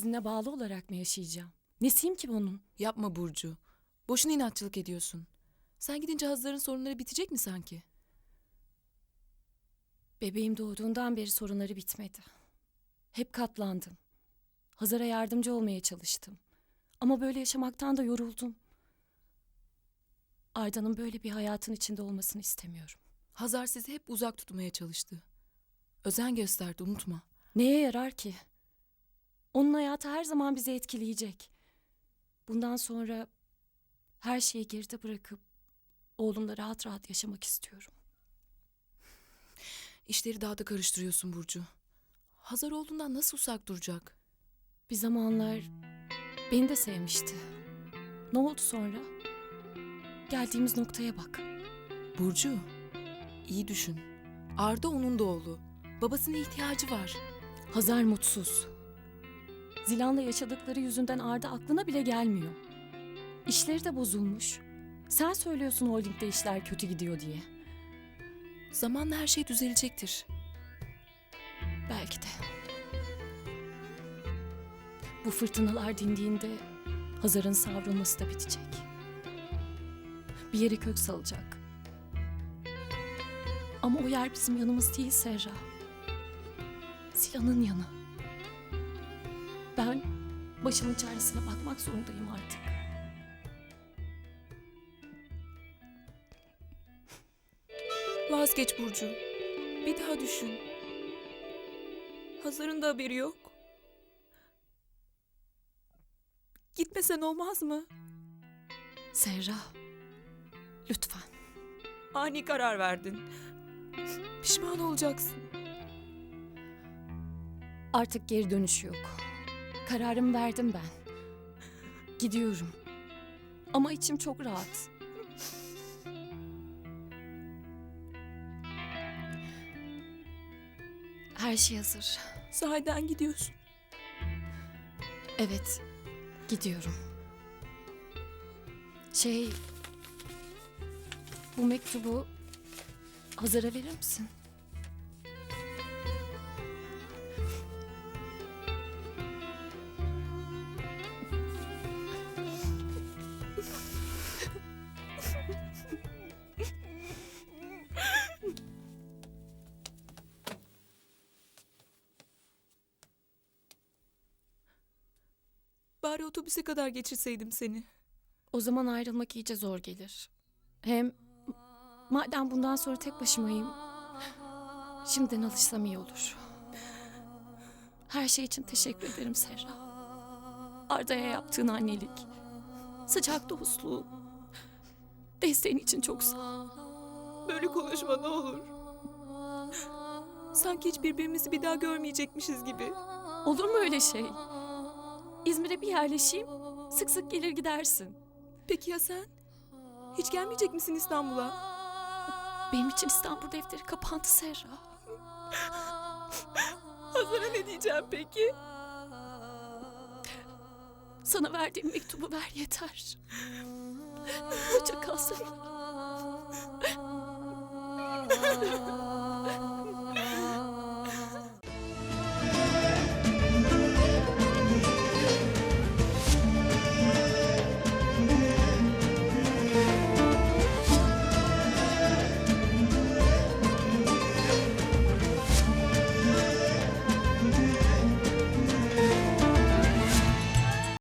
sizinle bağlı olarak mı yaşayacağım? Nesiyim ki bunun? Yapma Burcu. Boşuna inatçılık ediyorsun. Sen gidince Hazar'ın sorunları bitecek mi sanki? Bebeğim doğduğundan beri sorunları bitmedi. Hep katlandım. Hazar'a yardımcı olmaya çalıştım. Ama böyle yaşamaktan da yoruldum. Arda'nın böyle bir hayatın içinde olmasını istemiyorum. Hazar sizi hep uzak tutmaya çalıştı. Özen gösterdi unutma. Neye yarar ki? Onun hayatı her zaman bizi etkileyecek. Bundan sonra her şeyi geride bırakıp oğlumla rahat rahat yaşamak istiyorum. İşleri daha da karıştırıyorsun Burcu. Hazar olduğundan nasıl uzak duracak? Bir zamanlar beni de sevmişti. Ne oldu sonra? Geldiğimiz noktaya bak. Burcu, iyi düşün. Arda onun da oğlu. Babasına ihtiyacı var. Hazar mutsuz. Zilan'la yaşadıkları yüzünden Arda aklına bile gelmiyor. İşleri de bozulmuş. Sen söylüyorsun holdingde işler kötü gidiyor diye. Zamanla her şey düzelecektir. Belki de. Bu fırtınalar dindiğinde Hazar'ın savrulması da bitecek. Bir yere kök salacak. Ama o yer bizim yanımız değil Serra. Silah'ın yanı. Ben başımın çaresine bakmak zorundayım artık. Vazgeç Burcu. Bir daha düşün. Hazar'ın da haberi yok. Gitmesen olmaz mı? Serra, lütfen. Ani karar verdin. Pişman olacaksın. Artık geri dönüş yok. Kararımı verdim ben. Gidiyorum. Ama içim çok rahat. Her şey hazır. Sahiden gidiyorsun. Evet, gidiyorum. Şey, bu mektubu Hazar'a verir misin? Bari otobüse kadar geçirseydim seni. O zaman ayrılmak iyice zor gelir. Hem madem bundan sonra tek başımayım, şimdiden alışsam iyi olur. Her şey için teşekkür ederim Serra. Arda'ya yaptığın annelik, sıcak dostluğu, desteğin için çok sağ ol. Böyle konuşma ne olur. Sanki hiç birbirimizi bir daha görmeyecekmişiz gibi. Olur mu öyle şey? İzmir'e bir yerleşeyim, sık sık gelir gidersin. Peki ya sen? Hiç gelmeyecek misin İstanbul'a? Benim için İstanbul defteri kapandı Serra. Hazar'a ne diyeceğim peki? Sana verdiğim mektubu ver yeter. Hoşça kal Serra.